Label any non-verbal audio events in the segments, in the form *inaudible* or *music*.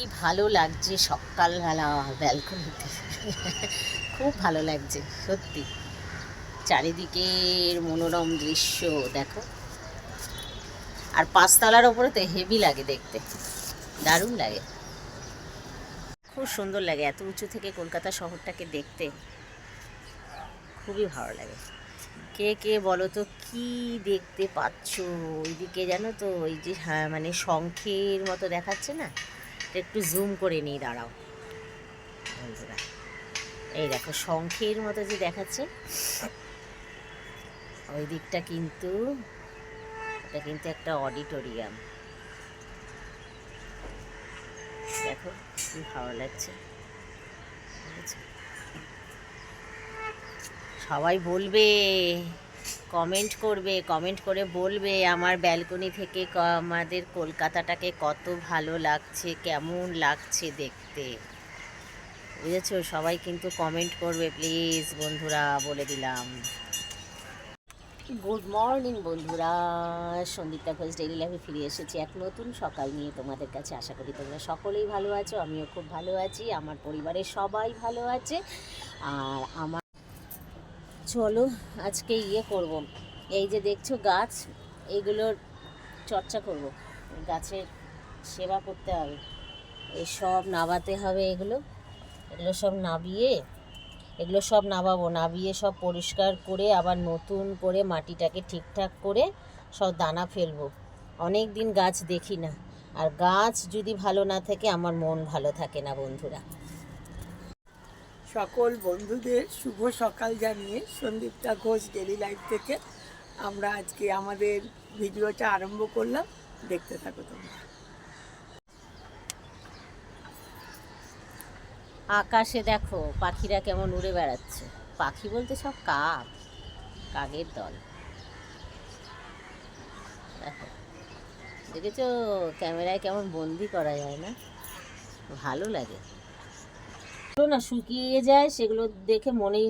কি ভালো লাগছে সকালবেলা ব্যালকনিতে খুব ভালো লাগছে, সত্যি। চারিদিকের মনোরম দৃশ্য, দেখো। আর পাঁচতলার ওপরে তো হেভি লাগে দেখতে। দারুণ লাগে। খুব সুন্দর লাগে এত উঁচু থেকে কলকাতা শহরটাকে দেখতে। খুবই ভালো লাগে। কে কে বলো তো, কি দেখতে পাচ্ছ? ওইদিকে জানো তো, ওই যে হ্যাঁ মানে শঙ্খের মতো দেখাচ্ছে না? একটু জুম করে নিই, দাঁড়াও বন্ধুরা, এই দেখো শঙ্খের মতো যে দেখাচ্ছে, ওই দিকটা কিন্তু এটা কিন্তু একটা অডিটোরিয়াম দেখো কি ভালো লাগছে? সবাই বলবে কমেন্ট করবে কমেন্ট করে বলবে, আমার ব্যালকনি থেকে আমাদের কলকাতাটাকে কত ভালো লাগছে, কেমন লাগছে দেখতে। বুঝেছ? সবাই কিন্তু কমেন্ট করবে প্লিজ বন্ধুরা, বলে দিলাম। গুড মর্নিং বন্ধুরা। সন্দীপটা ঘোষ ডেইলি লাইফে ফিরে এসেছি। এক নতুন সকাল নিয়ে তোমাদের কাছে আশা করি তোমরা সকলেই ভালো আছো, আমিও খুব ভালো আছি, আমার পরিবারের সবাই ভালো আছে, আর আমার চলো আজকে ইয়ে করব। এই যে দেখছ গাছ এইগুলোর চর্চা করব। গাছের সেবা করতে হবে। এই সব নাবাতে হবে এগুলো। এগুলো সব নাবিয়ে, এগুলো সব নাবাবো। নাবিয়ে সব পরিষ্কার করে, আবার নতুন করে মাটিটাকে ঠিকঠাক করে সব দানা ফেলব। অনেক দিন গাছ দেখি না। আর গাছ যদি ভালো না থাকে, আমার মন ভালো থাকে না, বন্ধুরা। সকল বন্ধুদের শুভ সকাল জানিয়ে সন্দীপটা ঘোষ ডেলি লাইফ থেকে আমরা আজকে আমাদের ভিডিওটা আরম্ভ করলাম। দেখতে থাকো তোমরা। আকাশে দেখো, পাখিরা কেমন উড়ে বেড়াচ্ছে। পাখি বলতে সব কাক, কাকের দল। দেখো, দেখেছ? ক্যামেরায় কেমন বন্দি করা যায় না? ভালো লাগে। না শুকিয়ে যায় সেগুলো দেখে মনেই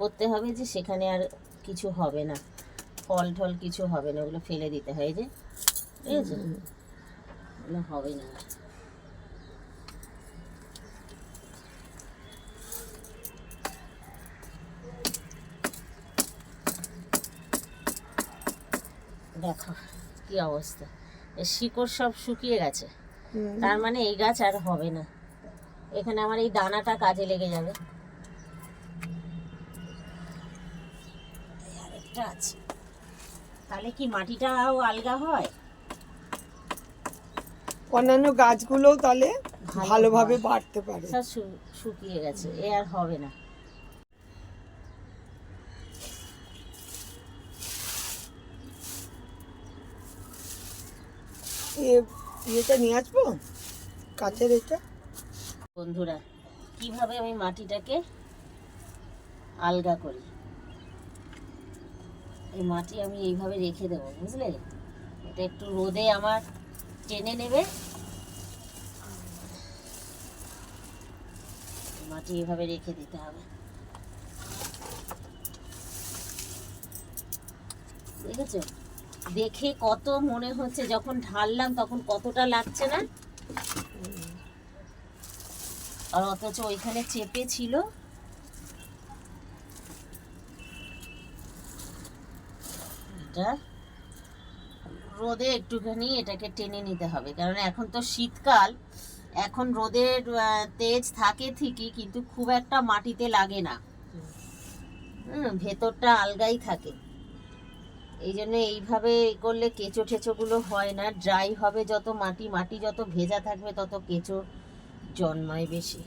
করতে হবে যে সেখানে আর কিছু হবে না। ফল টল কিছু হবে না ওগুলো ফেলে দিতে হয় যে। ওগুলো হবে না। দেখো কি অবস্থা। শিকড় সব শুকিয়ে গেছে। তার মানে এই গাছ আর হবে না। এখানে আমার এই দানাটা কাজে লেগে যাবে। আরেকটা আছে। তাহলে কি মাটিটাও আলগা হয়? অন্যান্য গাছগুলোও তাহলে ভালোভাবে বাড়তে পারে। সব শুকিয়ে গেছে এ আর হবে না। এ ইয়েটা নিয়ে আসব? কাছের এটা? বন্ধুরা, কীভাবে আমি মাটিটাকে আলগা করি? এই মাটি আমি এইভাবে রেখে দেবো, বুঝলে? এটা একটু রোদে আমার টেনে নেবে। মাটি এভাবে রেখে দিতে হবে। দেখেছ? দেখে কত মনে হচ্ছে, যখন ঢাললাম তখন কতটা লাগছে না? আর অথচ ওইখানে চেপে ছিল। এটা রোদে একটুখানি এটাকে টেনে নিতে হবে, কারণ এখন তো শীতকাল। এখন রোদের তেজ থাকে ঠিকই, কিন্তু খুব একটা মাটিতে লাগে না। হুম, ভেতরটা আলগাই থাকে। এই জন্য এইভাবে করলে কেঁচো ঠেচোগুলো হয় না। ড্রাই হবে যত মাটি মাটি যত ভেজা থাকবে তত কেঁচো জন্মায় বেশি।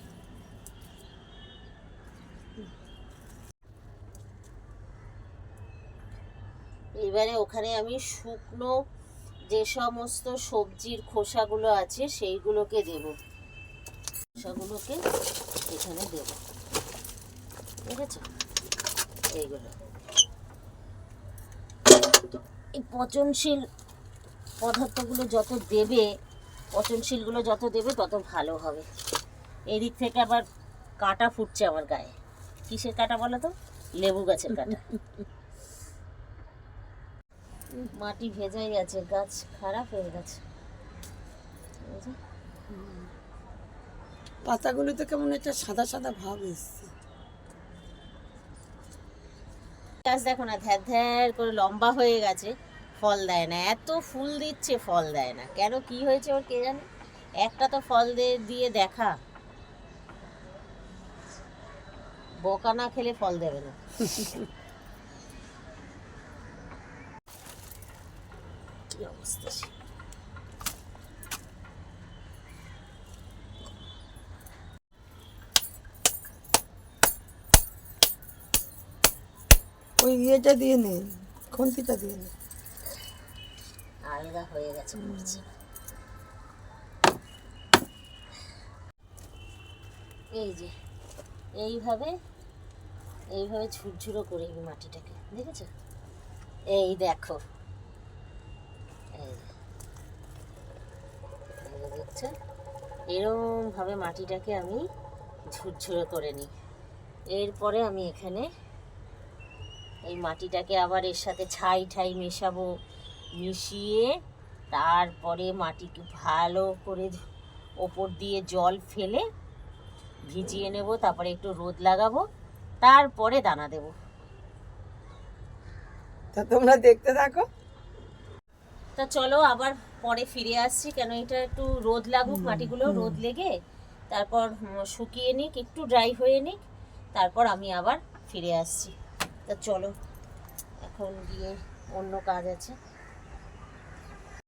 এবারে ওখানে আমি শুকনো যে সমস্ত সবজির খোসাগুলো আছে, সেইগুলোকে দেব। খোসাগুলোকে এখানে দেব। ঠিক আছে এইগুলো। এই পচনশীল পদার্থগুলো যত দেবে পচনশীলগুলো যত দেবে তত ভালো হবে। এদিক থেকে আবার কাটা ফুটছে আমার গায়ে। কিসের কাটা বলো তো? লেবু গাছের কাটা। মাটি ভেজাই গেছে গাছ খারাপ হয়ে গেছে। এই যে, পাতাগুলোতে কেমন একটা সাদা সাদা ভাব এসছে। গাছ দেখো না ধ্যার ধ্যার করে লম্বা হয়ে গেছে। ফল দেয় না, এত ফুল দিচ্ছে, ফল দেয় না। কেন, কি হয়েছে ওর কে জানে? একটা তো ফল দিয়ে দেখা। বোকা না খেলে ফল দেবে না। *laughs* ওই ইয়েটা দিয়ে নে, খন্তিটা দিয়ে নে। আলগা হয়ে গেছে মনে এই যে এইভাবে এইভাবে ঝুরঝুরো করে এই মাটিটাকে দেখেছ? এই দেখো। দেখছ? এরম ভাবে মাটিটাকে আমি ঝুরঝুরো করে নিই। এরপরে আমি এখানে এই মাটিটাকে আবার এর সাথে ছাই ঠাই মেশাবো। মিশিয়ে তারপরে মাটিকে ভালো করে ওপর দিয়ে জল ফেলে ভিজিয়ে নেব তারপরে একটু রোদ লাগাবো তারপরে দানা দেব। তা তোমরা দেখতে থাকো। তা চলো আবার পরে ফিরে আসছি কেন এটা একটু রোদ লাগুক মাটিগুলো রোদ লেগে তারপর শুকিয়ে নিক একটু ড্রাই হয়ে নিক তারপর আমি আবার ফিরে আসছি। তা চলো এখন গিয়ে অন্য কাজ আছে।